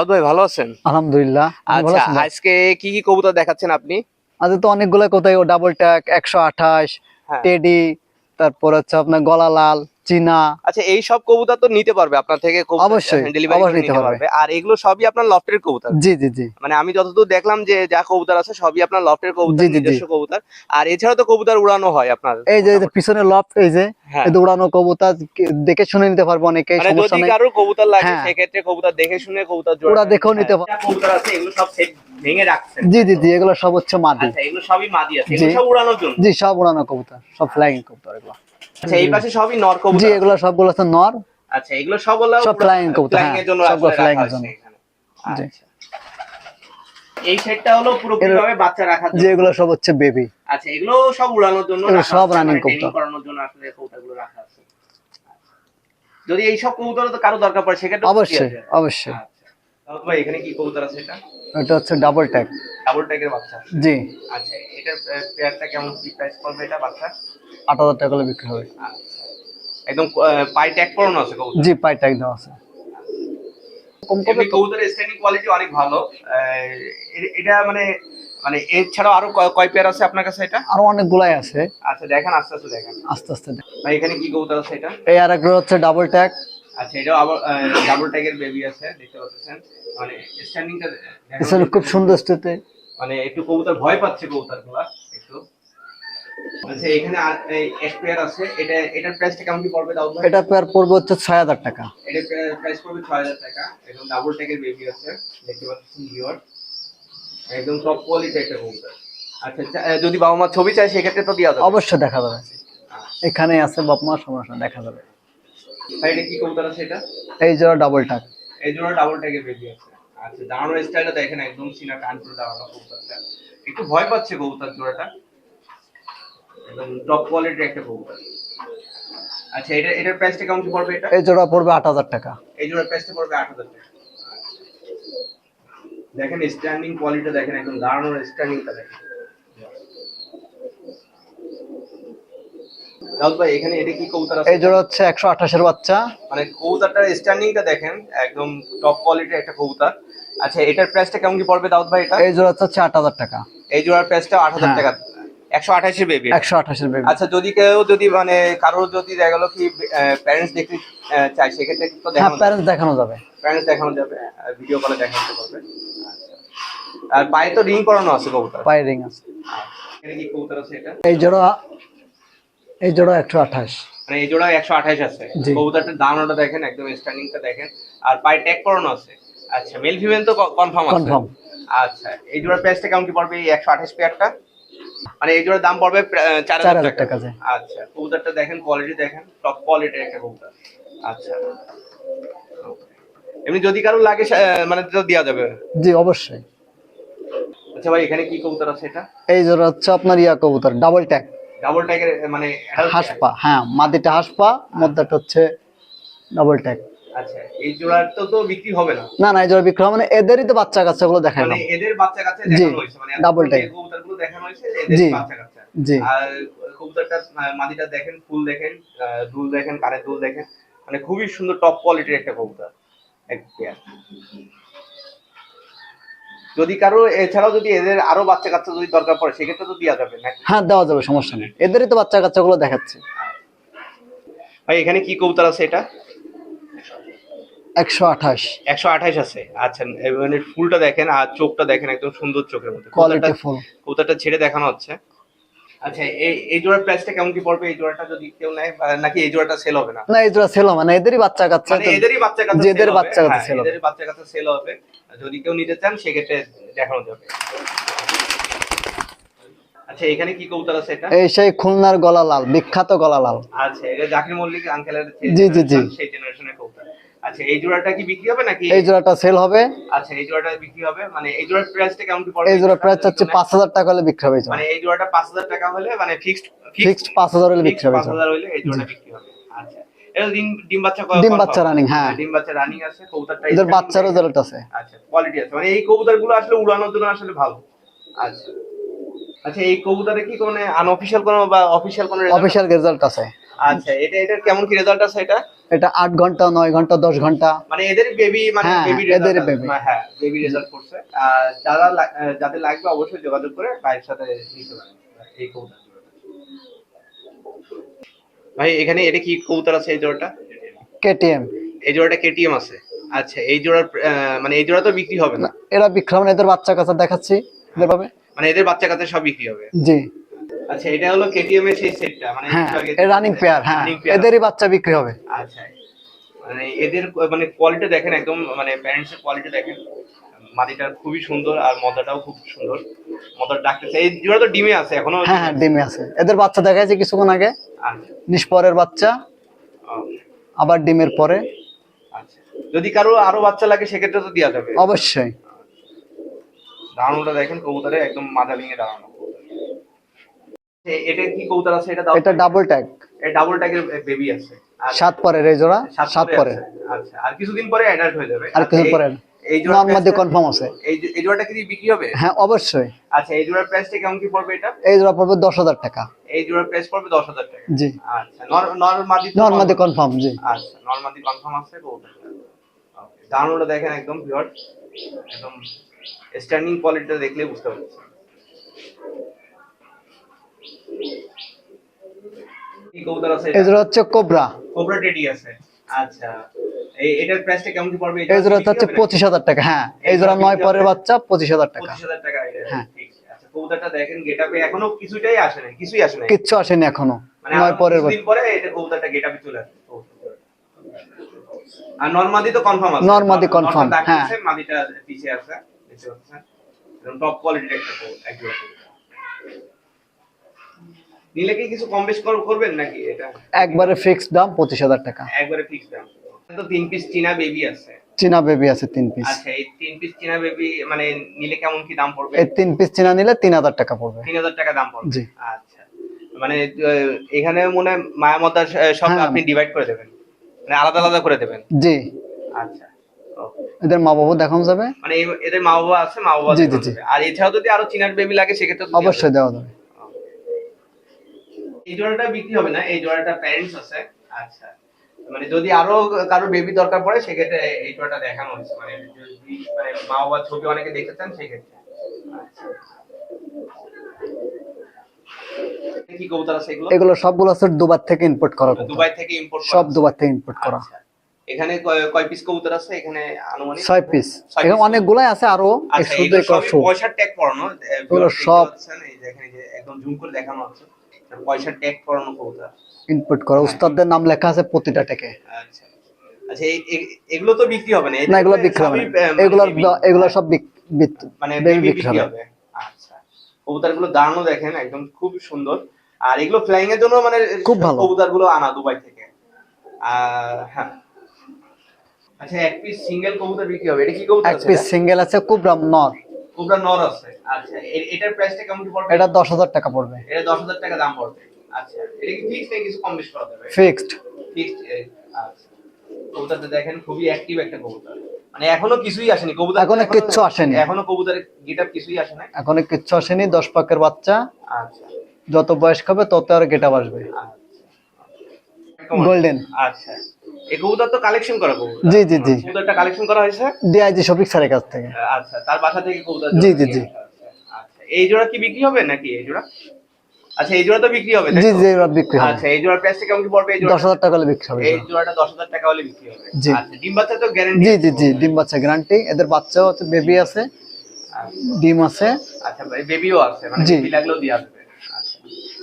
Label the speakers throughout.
Speaker 1: দাউদ ভাই ভালো আছেন?
Speaker 2: আলহামদুলিল্লাহ
Speaker 1: আচ্ছা আজকে কি কি কবুতর দেখাচ্ছেন আপনি?
Speaker 2: আজ তো অনেকগুলো কোথায় ডাবল ট্যাক একশো আঠাশ
Speaker 1: হ্যাঁ।
Speaker 2: টেডি তারপর হচ্ছে আপনার গলা লাল চীনা।
Speaker 1: আচ্ছা এই সব কবুতর তো নিতে পারবে আপনার থেকে
Speaker 2: অবশ্যই,
Speaker 1: ডেলিভারি নিতে
Speaker 2: নিতে
Speaker 1: পারবে। আর এগুলো সবই আপনার লফটের কবুতর।
Speaker 2: জি জি জি।
Speaker 1: মানে আমি যতদূর দেখলাম যে যা কবুতর আছে সবই আপনার লফটের কবুতর। নিজস্ব কবুতর। আর এছাড়া তো কবুতর উড়ানো হয় আপনার।
Speaker 2: এই যে পিছনে লফট এই যে
Speaker 1: হ্যাঁ।
Speaker 2: এই যে উড়ানো কবুতর দেখে শুনে নিতে পারব অনেকে
Speaker 1: মানে
Speaker 2: সমস্যা নেই।
Speaker 1: কারোর কবুতর লাগে
Speaker 2: হ্যাঁ।
Speaker 1: সেক্ষেত্রে কবুতর দেখে শুনে কবুতর জোড়া
Speaker 2: ওরা দেখেও নিতে
Speaker 1: হ্যাঁ, যা কবুতর আছে এগুলো সব সেট ভেঙে রাখছেন।
Speaker 2: জি জি জি এগুলো সব হচ্ছে মাদি।
Speaker 1: আচ্ছা এগুলো সবই মাদি আছে। এগুলো সব উড়ানোর জন্য?
Speaker 2: জি সব উড়ানো কবুতর সব ফ্লাইং কবুতর এগুলো।
Speaker 1: আচ্ছা এই পাশে সবই নর
Speaker 2: জি এগুলো সবগুলো হচ্ছে নর।
Speaker 1: আচ্ছা এগুলো সব হলো
Speaker 2: সব flying কবুতর,
Speaker 1: এর
Speaker 2: হ্যাঁ,
Speaker 1: জন্য
Speaker 2: সবগুলো
Speaker 1: রাখা
Speaker 2: এর জন্য। জি।
Speaker 1: আচ্ছা। এই সেটটা হলো পুরোপুরি ভাবে বাচ্চা রাখার জন্য?
Speaker 2: এগুলো সব হচ্ছে বেবি
Speaker 1: আচ্ছা এগুলো সব উড়ানোর জন্য রাখা
Speaker 2: সব
Speaker 1: আছে,
Speaker 2: running
Speaker 1: মানে
Speaker 2: কবুতর।
Speaker 1: করানোর জন্য আসলে কবুতরগুলো রাখা আছে যদি এই সব কবুতর তো কারও দরকার পড়ে সেক্ষেত্রে
Speaker 2: অবশ্যই অবশ্যই।
Speaker 1: আচ্ছা। ভাই এখানে কি কবুতর আছে এটা?
Speaker 2: এটা হচ্ছে ডাবল ট্যাগ
Speaker 1: ডাবল ট্যাগের বাচ্চা।
Speaker 2: জি।
Speaker 1: আচ্ছা এটার পেয়ারটা কেমন? কি প্রাইস পড়বে এটা বাচ্চা
Speaker 2: আট হাজার টাকা করে বিক্রি হবে।
Speaker 1: একদম পাই ট্যাগ পরানো আছে
Speaker 2: জি পাই ট্যাগ দেওয়া আছে। কম কমে
Speaker 1: কবুতরের স্ট্যান্ডিং কোয়ালিটি অনেক ভালো। এটা মানে মানে এছাড়াও আরও কয়- পেয়ার আছে আপনার কাছে এটা?
Speaker 2: আরও অনেকগুলাই আছে।
Speaker 1: আচ্ছা দেখেন আস্তে আস্তে দেখেন।
Speaker 2: আস্তে আস্তে।
Speaker 1: ভাই এখানে কি কবুতর আছে এটা?
Speaker 2: এই আর একটা হচ্ছে ডাবল ট্যাগ
Speaker 1: আচ্ছা এটাও আবার ডাবল ট্যাগের বেবি আছে দেখতে পাচ্ছেন। মানে স্ট্যান্ডিংটা
Speaker 2: এছাড়া খুব সুন্দর
Speaker 1: মানে একটু কবুতর ভয় পাচ্ছে কবুতরগুলা। আচ্ছা এখানে আর এই আছে। এটা এটার প্রাইসটা কেমন কি পড়বে দাও ভাই
Speaker 2: এটা পেয়ার পড়বে হচ্ছে ছয় হাজার টাকা।
Speaker 1: এটার প্রাইস পড়বে ছয় হাজার টাকা। একদম ডাবল ট্যাগের বেবি আছে। দেখতে পাচ্ছেন ভিউয়ার একদম টপ কোয়ালিটি একটা কবুতর আচ্ছা যদি বাবা মা ছবি চায় সেক্ষেত্রে তো দেওয়া যাবে।
Speaker 2: অবশ্যই দেখা যাবে। এখানে আছে বাপ মা সমস্যা দেখা যাবে।
Speaker 1: এটা কি কবুতর আছে এটা?
Speaker 2: এই জোড়া ডাবল ট্যাগ
Speaker 1: এই জন্য ডাবল ট্যাগের বেবি আছে। আচ্ছা দাঁড়ানোর স্টাইলটা দেখেন একদম সিনা কান পুরো দাঁড়ানো কবুতরটা। একটু ভয় পাচ্ছে কবুতর জোড়াটা। একদম টপ কোয়ালিটির একটা কবুতর আচ্ছা এটা এটার প্রাইসটা কেমন কি পড়বে এটা?
Speaker 2: এই জোড়া পড়বে আট হাজার টাকা।
Speaker 1: এই জোড়ার প্রাইসটা পড়বে আট হাজার টাকা। দেখেন স্ট্যান্ডিং কোয়ালিটি দেখেন একদম দাঁড়ানোর স্ট্যান্ডিংটা দেখেন। দাউদ ভাই এখানে এটা কি কবুতর আছে?
Speaker 2: এই জোড়া হচ্ছে একশো আঠাশের বাচ্চা।
Speaker 1: মানে কবুতরটার স্ট্যান্ডিংটা দেখেন একদম টপ কোয়ালিটির একটা কবুতর। আচ্ছা এটার প্রাইসটা কেমন কি পড়বে দাউদ ভাই এটা?
Speaker 2: এই জোড়া হচ্ছে আট হাজার টাকা।
Speaker 1: এই জোড়ার প্রাইসটা আট হাজার
Speaker 2: হ্যাঁ।
Speaker 1: টাকা। একশো আঠাশের বেবি
Speaker 2: একশো আঠাশের বেবি
Speaker 1: আচ্ছা যদি কেউ যদি মানে কারোর যদি দেখা গেলো কি প্যারেন্টস দেখতে চায় সেক্ষেত্রে তো
Speaker 2: হ্যাঁ
Speaker 1: দেখানো
Speaker 2: প্যারেন্টস দেখানো যাবে।
Speaker 1: প্যারেন্টস দেখানো যাবে ভিডিও কলে দেখাতে পারবে আচ্ছা। আর পায়ে তো রিং করানো আছে কবুতর?
Speaker 2: পায়ে রিং আছে।
Speaker 1: কি কবুতর আছে এটা?
Speaker 2: এই জোড়া এই জোড়া একশো আঠাশ।
Speaker 1: মানে এই জোড়া একশো আঠাশ আছে। কবুতরটার দানাটা দেখেন একদম স্ট্যান্ডিংটা দেখেন। আর পায়ে ট্যাগ করানো আছে। আচ্ছা মেল ফিমেল তো কনফার্ম আছে। আচ্ছা এই জোড়ার প্রাইসটা কেমন কি পড়বে? এই একশো আঠাশ পেয়ারটা মানে এই জোড়ার দাম পড়বে চার হাজার টাকা। আচ্ছা কবুতরটা দেখেন কোয়ালিটি দেখেন টপ কোয়ালিটির একটা কবুতর। আচ্ছা। এমনি যদি কারও লাগে মানে তো দেওয়া যাবে।
Speaker 2: জি অবশ্যই।
Speaker 1: আচ্ছা ভাই এখানে কি কবুতর আছে এটা?
Speaker 2: এই জোড়া হচ্ছে আপনার ইয়া কবুতর ডাবল ট্যাগ
Speaker 1: ডাবল ট্যাগের মানে
Speaker 2: হাসপা হ্যাঁ মাদিটা হাসপা মধ্যটা হচ্ছে ডাবল ট্যাগ
Speaker 1: আচ্ছা এই জোড়ার তো বিক্রি হবে না।
Speaker 2: না না এই জোড়া বিক্রি হবে মানে এদেরই তো বাচ্চা কাচ্চা গুলো
Speaker 1: মানে এদের বাচ্চা কাছে দেখানো হয়েছে মানে। কবুতরগুলো দেখানো হয়েছে এদের বাচ্চা কাচ্চা।
Speaker 2: জি।
Speaker 1: আর কবুতরটা মাদিটা দেখেন ফুল দেখেন আহ, দুল দেখেন কানের দুল দেখেন মানে খুবই সুন্দর টপ কোয়ালিটির একটা কবুতর এক পেয়ার যদি কারও এছাড়াও যদি এদের আরও বাচ্চা কাচ্চা যদি দরকার পড়ে সেক্ষেত্রে তো দেওয়া যাবে নাকি?
Speaker 2: হ্যাঁ দেওয়া যাবে সমস্যা নেই। এদেরই তো বাচ্চা কাচ্চা গুলো দেখাচ্ছে।
Speaker 1: ভাই এখানে কি কবুতর আছে এটা?
Speaker 2: একশো আঠাশ।
Speaker 1: একশো আঠাশ আছে। আচ্ছা মানে ফুলটা দেখেন আর চোখটা দেখেন একদম সুন্দর চোখের মধ্যে।
Speaker 2: Quality full.
Speaker 1: কবুতরটা ছেড়ে দেখানো হচ্ছে। আচ্ছা এই এই জোড়ার প্রাইসটা কেমন কি পড়বে? এই জোড়াটা যদি কেউ নেয় নাকি এই জোড়াটা সেল হবে না?
Speaker 2: না এই জোড়া ছিল মানে এদেরই বাচ্চা কাচ্চা
Speaker 1: মানে এদেরই বাচ্চা কাছে
Speaker 2: যেদের বাচ্চা কাচ্চা sell হবে।
Speaker 1: এদের বাচ্চা কাছে সেল হবে। যদি কেউ নিতে চান সেক্ষেত্রে দেখানো যাবে। আচ্ছা এখানে কি কবুতর আছে এটা?
Speaker 2: এই সেই খুলনার গলা লাল বিখ্যাত গলা লাল
Speaker 1: আচ্ছা এটা জাকির মল্লিক আঙ্কেলের
Speaker 2: জি, জি, জি।
Speaker 1: সেই জেনারেশনের কবুতর। আচ্ছা এই জোড়াটা কি বিক্রি হবে নাকি?
Speaker 2: এই জোড়াটা সেল হবে।
Speaker 1: আচ্ছা এই জোড়াটা বিক্রি হবে? মানে এই জোড়ার প্রাইসটা কেমন কি পড়বে?
Speaker 2: এই জোড়া প্রাইস হচ্ছে পাঁচ হাজার টাকা হলে বিক্রি হবে
Speaker 1: মানে এই জোড়াটা পাঁচ হাজার টাকা হলে মানে ফিক্সড
Speaker 2: ফিক্সড পাঁচ হাজার হলে বিক্রি হবে এই
Speaker 1: পাঁচ
Speaker 2: জোড়া
Speaker 1: হাজার হলে এই জোড়াটা বিক্রি হবে। আচ্ছা এটা ডিম ডিম বাচ্চা
Speaker 2: ডিম বাচ্চা রানিং হ্যাঁ।
Speaker 1: ডিম বাচ্চা রানিং আছে কবুতরটা
Speaker 2: এদের বাচ্চারও রেজাল্ট আছে।
Speaker 1: আচ্ছা কোয়ালিটি আছে। মানে এই কবুতরগুলো আসলে উড়ানোর জন্য আসলে ভালো। আচ্ছা। আচ্ছা এই কবুতরে কি কোনো আনঅফিশিয়াল কোনো বা অফিশিয়াল কোনো
Speaker 2: রেজাল্ট আছে?
Speaker 1: আচ্ছা এটা এটার কেমন কি রেজাল্ট আছে এটা?
Speaker 2: এটা আট ঘণ্টা নয় ঘণ্টা দশ ঘণ্টা।
Speaker 1: মানে এদের বেবি মানে
Speaker 2: হ্যাঁ,
Speaker 1: বেবি
Speaker 2: এদের
Speaker 1: রেজাল্ট
Speaker 2: baby।
Speaker 1: হ্যাঁ বেবি রেজাল্ট করছে। যারা যাদের লাগবে অবশ্যই যোগাযোগ করে ভাইয়ের সাথে নিতে পারেন। এই কবুতর ভাই এখানে এটা কি কবুতর আছে এই জোড়াটা?
Speaker 2: কেটিএম।
Speaker 1: এই জোড়াটা কেটিএম আছে। আচ্ছা এই জোড়ার মানে এই জোড়া তো বিক্রি হবে না?
Speaker 2: এরা বিক্রম এদের বাচ্চা কাচ্চা দেখাচ্ছি। এদের ভাবে।
Speaker 1: মানে এদের বাচ্চা কাচ্চা সব বিক্রি হবে?
Speaker 2: জি।
Speaker 1: আচ্ছা এটা হলো কেটিএম এর সেই সেটটা মানে
Speaker 2: হ্যাঁ রানিং পেয়ার হ্যাঁ এদেরই বাচ্চা বিক্রি হবে।
Speaker 1: আচ্ছা মানে এদের মানে কোয়ালিটি দেখেন একদম মানে প্যারেন্টস এর কোয়ালিটি দেখেন। মাটিটা খুবই সুন্দর আর মদাটাও খুব সুন্দর। মদার ডাকতেছে। এই জোড়া তো ডিমে আছে এখনও
Speaker 2: হ্যাঁ হ্যাঁ ডিমে আছে। এদের বাচ্চা দেখাইছে কিছুক্ষণ আগে।
Speaker 1: আচ্ছা।
Speaker 2: নিষ্পরের বাচ্চা আবার ডিমের পরে।
Speaker 1: আচ্ছা যদি কারও আরও বাচ্চা লাগে সেক্ষেত্রে তো দেওয়া যাবে।
Speaker 2: অবশ্যই।
Speaker 1: দাঁড়ানোটা দেখেন কবুতরে একদম মাথা ভেঙে দাঁড়ানো এ- এটা কি কবুতর আছে? এটা
Speaker 2: এটা ডাবল ট্যাগ
Speaker 1: ডাবল ট্যাগের বেবি আছে।
Speaker 2: সাত পরের এই জোড়া সাত পরে
Speaker 1: আচ্ছা আর কিছুদিন পরে অ্যাডাল্ট হয়ে যাবে।
Speaker 2: আর
Speaker 1: আচ্ছা,
Speaker 2: কিছুদিন পরে।
Speaker 1: এই জোড়া
Speaker 2: নর্মাদি কনফার্ম আছে।
Speaker 1: এই এই জোড়াটা কি বিক্রি হবে?
Speaker 2: হ্যাঁ অবশ্যই।
Speaker 1: আচ্ছা এই জোড়ার প্রাইসটা কেমন কি পড়বে এটা?
Speaker 2: এই জোড়া পড়বে দশ হাজার টাকা।
Speaker 1: এই জোড়ার প্রাইস পড়বে দশ হাজার টাকা।
Speaker 2: জি।
Speaker 1: আচ্ছা নর্মাদি
Speaker 2: নর্মাদি কনফার্ম জি।
Speaker 1: আচ্ছা নর্মাদি কনফার্ম আছে দাঁড়ানোটা দেখেন একদম পিওর একদম স্ট্যান্ডিং কোয়ালিটিটা দেখলে বুঝতে পারছেন।
Speaker 2: জোড়া হচ্ছে কোবরা।
Speaker 1: কোবরা টেডি আছে। আচ্ছা এটার প্রাইসটা কেমন কি পড়বে?
Speaker 2: এই জোড়া হচ্ছে পঁচিশ হাজার টাকা হ্যাঁ এই জোড়া নয় পরের বাচ্চা পঁচিশ হাজার টাকা।
Speaker 1: পঁচিশ হাজার টাকা
Speaker 2: হ্যাঁ।
Speaker 1: আচ্ছা কবুতরটা দেখেন গেটআপে এখনও কিছুটাই আসে নাই কিছুই আসে নাই।
Speaker 2: কিচ্ছু আসেনি এখনও
Speaker 1: মানে
Speaker 2: নয় পরের
Speaker 1: দিন পরে এটা কবুতরটা গেটআপে চলে আসবে আর নরমাদি তো কনফার্ম আছে।
Speaker 2: নরমাদি confirm, হ্যাঁ।
Speaker 1: মাদিটা পিছে আছে দেখতে পাচ্ছেন। একদম টপ কোয়ালিটির একটা একদম। নিলে কি কিছু কম বেশ কর- করবেন নাকি এটা?
Speaker 2: একবারে ফিক্সড দাম পঁচিশ হাজার টাকা।
Speaker 1: একবারে ফিক্স দাম। তো তিন পিস চীনা বেবি আছে।
Speaker 2: চীনা বেবি আছে তিন পিস
Speaker 1: আচ্ছা এই তিন পিস চীনা বেবি মানে নিলে কেমন কি দাম পড়বে?
Speaker 2: এই তিন পিস চীনা নিলে তিন হাজার টাকা পড়বে।
Speaker 1: তিন হাজার টাকা দাম পড়বে।
Speaker 2: জি।
Speaker 1: আচ্ছা। মানে এখানে মনে হয় মায়ামতার সব
Speaker 2: হ্যাঁ।
Speaker 1: আপনি ডিভাইড করে দেবেন। মানে আলাদা আলাদা করে দেবেন।
Speaker 2: জি।
Speaker 1: আচ্ছা.
Speaker 2: এদের মা বাবু দেখানো যাবে।
Speaker 1: মানে এদের মা বাবা আছে মা বাবা
Speaker 2: জি, জি।
Speaker 1: আর এছাড়াও যদি আরও চিনার বেবি লাগে সেক্ষেত্রে
Speaker 2: অবশ্যই দেওয়া যাবে।
Speaker 1: এই জোড়াটা বিক্রি হবে না এই জোড়াটা প্যারেন্টস আছে। আচ্ছা মানে যদি আরও কারও বেবি দরকার পড়ে সেক্ষেত্রে এই জোড়াটা দেখানো হয়েছে। মানে যদি মানে মা বাবা ছবি অনেকে দেখেছেন সেক্ষেত্রে। আচ্ছা। কি কবুতর আছে এগুলো?
Speaker 2: এগুলো সবগুলো হচ্ছে দুবার থেকে ইম্পোর্ট করা
Speaker 1: দুবাই থেকে ইম্পোর্ট
Speaker 2: সব থেকে ইম্পোর্ট করা।
Speaker 1: আচ্ছা। এখানে কয়- পিস কবুতর আছে? এখানে আনুমানিক?
Speaker 2: ছয় পিস এখানে অনেকগুলাই আছে আরও।
Speaker 1: আচ্ছা
Speaker 2: শুধু
Speaker 1: পয়সার ট্যাগ পড়ানো
Speaker 2: সব-
Speaker 1: যে একদম জুম করে দেখানো আছে পয়সার ট্যাগ পড়ানো কবুতর
Speaker 2: ইনপুট করা। উস্তাদদের নাম লেখা আছে প্রতিটা থেকে
Speaker 1: আচ্ছা। আচ্ছা এগুলো তো বিক্রি হবে না?
Speaker 2: না এগুলো বিক্রি হবে এগুলো এগুলো সব
Speaker 1: মানে
Speaker 2: বিক্রি হবে।
Speaker 1: আচ্ছা। কবুতরগুলো দাঁড়ানো দেখেন একদম খুব সুন্দর। আর এগুলো ফ্লাইং এর জন্য মানে
Speaker 2: খুব ভালো।
Speaker 1: কবুতরগুলো আনা দুবাই থেকে। আর হ্যাঁ। আচ্ছা এক পিস সিঙ্গেল কবুতর বিক্রি হবে। এটা কি কবুতর
Speaker 2: এক
Speaker 1: আছে
Speaker 2: পিস সিঙ্গেল আছে কুবরাম নর।
Speaker 1: কোবরা নর আছে। আচ্ছা এটার প্রাইসটা কেমন পড়বে?
Speaker 2: এটা দশ হাজার টাকা পড়বে।
Speaker 1: এটা দশ হাজার টাকা দাম পড়বে। আচ্ছা এটা কি ফিক্স নাকি কিছু কম বেশি করা যাবে?
Speaker 2: ফিক্সড
Speaker 1: ফিক্সড আচ্ছা। কবুতরটা দেখেন খুবই অ্যাক্টিভ একটা কবুতর। মানে এখনও কিছুই আসেনি কবুতর
Speaker 2: এখনও কিচ্ছু আসেনি।
Speaker 1: এখনও কবুতরের গেটআপ কিছুই আসে না
Speaker 2: এখন কিচ্ছু আসেনি দশ পাকের বাচ্চা।
Speaker 1: আচ্ছা।
Speaker 2: যত বয়স খাবে তত আর গেটা আসবে।
Speaker 1: আচ্ছা।
Speaker 2: গোল্ডেন
Speaker 1: আচ্ছা। এই কবুতর তো কালেকশন করা কবুতর।
Speaker 2: জি জি জি।
Speaker 1: কবুতরটা কালেকশন করা হয়েছে?
Speaker 2: ডিআইজি শফিক স্যারের কাছ থেকে।
Speaker 1: আচ্ছা তার বাসা থেকে কবুতর
Speaker 2: জি, জি, জি।
Speaker 1: আচ্ছা এই জোড়া কি বিক্রি হবে নাকি এই জোড়া? আচ্ছা এই জোড়া তো বিক্রি হবে
Speaker 2: জি জি এবার বিক্রি হবে।
Speaker 1: আচ্ছা এই জোড়ার প্রাইসটা কেমন কি পড়বে? এই জোড়া
Speaker 2: দশ হাজার টাকা হলে বিক্রি হবে
Speaker 1: এই জোড়াটা দশ হাজার টাকা হলে বিক্রি হবে।
Speaker 2: জি।
Speaker 1: আচ্ছা ডিম বাচ্চা তো গ্যারান্টি
Speaker 2: জি জি জি ডিম বাচ্চা গ্যারান্টি এদের বাচ্চাও আছে বেবি আছে। ডিম আছে।
Speaker 1: আচ্ছা বেবিও আছে মানে বেবি লাগলেও দিয়ে আসবে।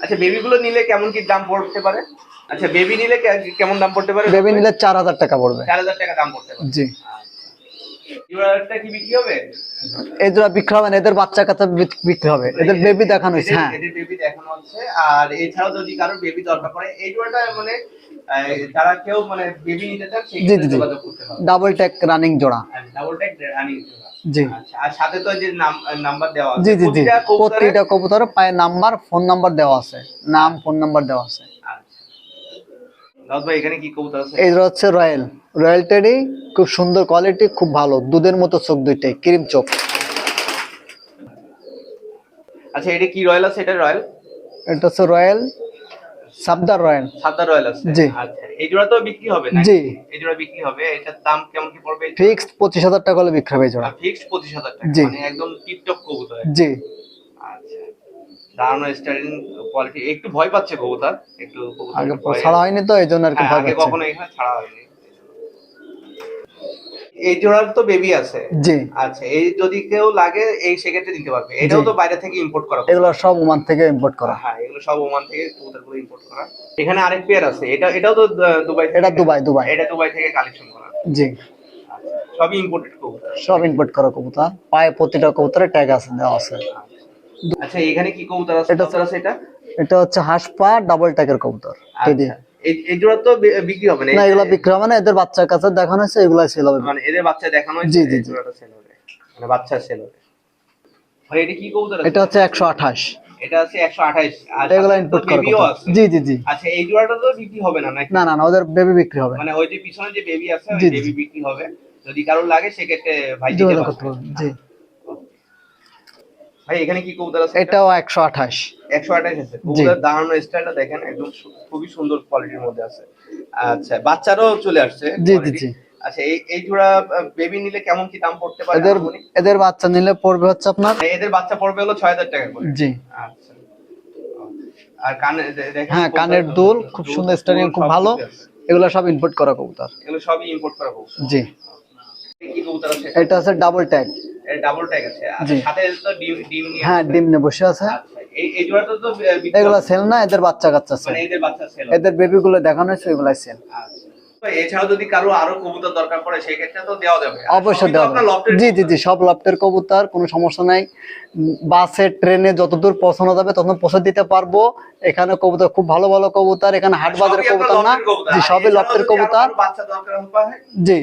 Speaker 1: আচ্ছা বেবি গুলো নিলে কেমন কি দাম পড়তে পারে? আচ্ছা বেবি নিলে কেমন দাম পড়তে পারে?
Speaker 2: বেবি নিলে চার হাজার টাকা পড়বে।
Speaker 1: চার হাজার টাকা দাম পড়তে পারে।
Speaker 2: জি।
Speaker 1: আচ্ছা। জোড়াটা কি বিক্রি হবে?
Speaker 2: এই জোড়া বিক্রি হবে এদের বাচ্চা কাচ্চা বিক্রি হবে। এদের বেবি দেখানো হয়েছে হ্যাঁ।
Speaker 1: এদের বেবি দেখানো হচ্ছে। আর এছাড়াও যদি কারোর বেবি দরকার পড়ে এই জোড়াটা মানে যারা কেউ মানে বেবি নিতে চান সেই
Speaker 2: জি, জি, জি।
Speaker 1: যোগাযোগ করতে পারে
Speaker 2: ডাবল ট্যাক রানিং জোড়া।
Speaker 1: ডাবল ট্যাগ রানিং
Speaker 2: জি।
Speaker 1: আচ্ছা আর সাথে তো যে নাম্বার দেওয়া আছে।
Speaker 2: জি জি। জি
Speaker 1: প্রতিটা কবুতরে-
Speaker 2: পায়ে নাম্বার ফোন নাম্বার দেওয়া আছে। নাম ফোন নাম্বার দেওয়া আছে।
Speaker 1: দাউদ ভাই এখানে কি কবুতর আছে?
Speaker 2: এই হচ্ছে রয়্যাল। রয়্যাল টেডি খুব সুন্দর কোয়ালিটি খুব ভালো। দুধের মতো চোখ দুইটাই ক্রিম চোখ।
Speaker 1: আচ্ছা এটা কি রয়্যাল আছে? এটা রয়্যাল?
Speaker 2: এটা হচ্ছে রয়্যাল সাবদার রয়্যাল।
Speaker 1: সাদ্দার রয়্যাল আছে?
Speaker 2: জি।
Speaker 1: আচ্ছা এই জোড়া তো বিক্রি হবে না
Speaker 2: জি।
Speaker 1: এই জোড়া বিক্রি হবে এটার দাম কেমন কি পড়বে?
Speaker 2: ফিক্সড পঁচিশ হাজার টাকা হলে বিক্রি হবে জোড়া।
Speaker 1: ফিক্সড পঁচিশ হাজার টাকা
Speaker 2: জি।
Speaker 1: মানে একদম টিপটপ কবুতর।
Speaker 2: জি।
Speaker 1: দাঁড়ানো স্টাইলিং কোয়ালিটি একটু ভয় পাচ্ছে কবুতর একটু
Speaker 2: আগে ছাড়া হয়নি তো এই জন্য আর কি
Speaker 1: হ্যাঁ,
Speaker 2: ভয় পাচ্ছে।
Speaker 1: কখনো এখানে ছাড়া হয়নি। এই জোড়ার তো বেবি আছে।
Speaker 2: জি।
Speaker 1: আচ্ছা এই যদি কেউ লাগে এই সেক্ষেত্রে দিতে পারবে। এটাও তো বাইরে থেকে ইম্পোর্ট করা
Speaker 2: এগুলো সব ওমান থেকে ইম্পোর্ট করা।
Speaker 1: হ্যাঁ এগুলো সব ওমান থেকে কবুতরগুলো ইম্পোর্ট করা। এখানে আরেক পেয়ার আছে। এটা এটাও তো দুবাই
Speaker 2: এটা দুবাই দুবাই।
Speaker 1: এটা দুবাই থেকে কালেকশন করা।
Speaker 2: জি।
Speaker 1: আচ্ছা, সবই ইম্পোর্টেড কবুতর।
Speaker 2: সব ইম্পোর্ট করা কবুতর। পায়ে প্রতিটা কবুতরের ট্যাগ আছে দেওয়া আছে।
Speaker 1: আচ্ছা এখানে কি কবুতর আছে?
Speaker 2: এটা-
Speaker 1: কবুতর আছে এটা?
Speaker 2: এটা হচ্ছে হাঁস পা ডাবল ট্যাগের কবুতর।
Speaker 1: আচ্ছা। এই জোড়া তো বিক্রি হবে না?
Speaker 2: না এগুলো বিক্রি হবে না এদের বাচ্চার কাছে দেখানো হয়েছে এগুলো সেল হবে।
Speaker 1: মানে এদের বাচ্চা দেখানো হয়েছে?
Speaker 2: জি, জি।
Speaker 1: জোড়াটা সেল হবে। মানে বাচ্চা সেল হবে। ভাই এটা কি কবুতর
Speaker 2: এটা হচ্ছে একশো আঠাশ।
Speaker 1: এটা আছে 128 আর
Speaker 2: এগুলো
Speaker 1: সাথে
Speaker 2: করা
Speaker 1: বেবিও
Speaker 2: কবুতর।
Speaker 1: আছে।
Speaker 2: জি জি জি।
Speaker 1: আচ্ছা এই জোড়াটা তো বিক্রি হবে না নাকি?
Speaker 2: না না না ওদের বেবি বিক্রি হবে।
Speaker 1: মানে ওই যে পিছনে যে বেবি আছে ওই। বেবি বিক্রি হবে। যদি কারোর লাগে সেক্ষেত্রে ভাই দিতে পারবে
Speaker 2: জি।
Speaker 1: ভাই এখানে কি কবুতর আছে?
Speaker 2: এটাও একশো আঠাশ।
Speaker 1: 128 আছে। কবুতর দাঁড়ানো স্টাইলটা দেখেন একদম খুবই সুন্দর কোয়ালিটির মধ্যে আছে। আচ্ছা বাচ্চারও চলে আসছে
Speaker 2: জি, জি, জি।
Speaker 1: আচ্ছা এই এই জোড়া বেবি নিলে কেমন কি দাম পড়তে পারে?
Speaker 2: এদের? এদের বাচ্চা নিলে পড়বে হচ্ছে আপনার?
Speaker 1: মানে এদের বাচ্চা পড়বে হলো 6000 টাকা করে।
Speaker 2: জি।
Speaker 1: আচ্ছা। আর কানে দেখেন
Speaker 2: হ্যাঁ কানের দুল খুব সুন্দর স্টারিং খুব ভালো। এগুলো সব ইম্পোর্ট করা কবুতর।
Speaker 1: এগুলো সবই ইম্পোর্ট করা কবুতর।
Speaker 2: জি।
Speaker 1: কি কবুতর আছে?
Speaker 2: এটা আছে ডাবল ট্যাগ
Speaker 1: ডাবল ট্যাগ আছে। সাথে তো ডিম ডিম
Speaker 2: হ্যাঁ ডিম নিয়ে বসে আছে।
Speaker 1: আচ্ছা এই জোড়াটা তো
Speaker 2: এগুলো। সেল না এদের বাচ্চা কাচ্চা
Speaker 1: মানে এদের বাচ্চা সেল
Speaker 2: এদের বেবি গুলো দেখানো হয়েছে এগুলাই সেল
Speaker 1: এছাড়াও যদি কারও আরও কবুতর দরকার পড়ে সেই ক্ষেত্রে তো দেওয়া যাবে।
Speaker 2: অবশ্যই জি জি জি সব লফটের কবুতর কোনো সমস্যা নাই। বাসে ট্রেনে যতদূর পৌঁছানো যাবে তত পৌঁছে দিতে পারব। এখানে কবুতর খুব ভালো ভালো কবুতর। এখানে হাট বাজারের কবুতর না। জি সবই লফটের কবুতর। জি।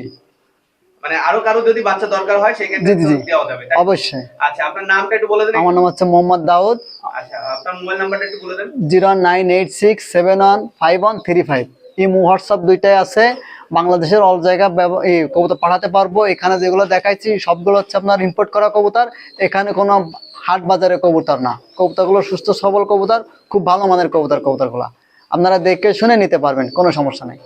Speaker 1: মানে আরও কারও যদি বাচ্চা দরকার হয় সেক্ষেত্রে। দেওয়া যাবে
Speaker 2: অবশ্যই।
Speaker 1: আচ্ছা আপনার নামটা একটু বলে দেন
Speaker 2: আমার নাম হচ্ছে মোহাম্মদ দাউদ।
Speaker 1: আচ্ছা আপনার মোবাইল নাম্বারটা একটু বলে দেন।
Speaker 2: Zero nine eight six seven one five one three five. Imo WhatsApp দুইটাই আছে। বাংলাদেশের অল জায়গা কবুতর পাঠাতে পারব। এখানে যেগুলো দেখাইছি সবগুলো হচ্ছে আপনার ইম্পোর্ট করা কবুতর। এখানে কোনো হাট বাজারে কবুতর না। কবুতরগুলো সুস্থ সবল কবুতর খুব ভালো মানের কবুতর কবুতরগুলো। আপনারা দেখে শুনে নিতে পারবেন কোনো সমস্যা নেই।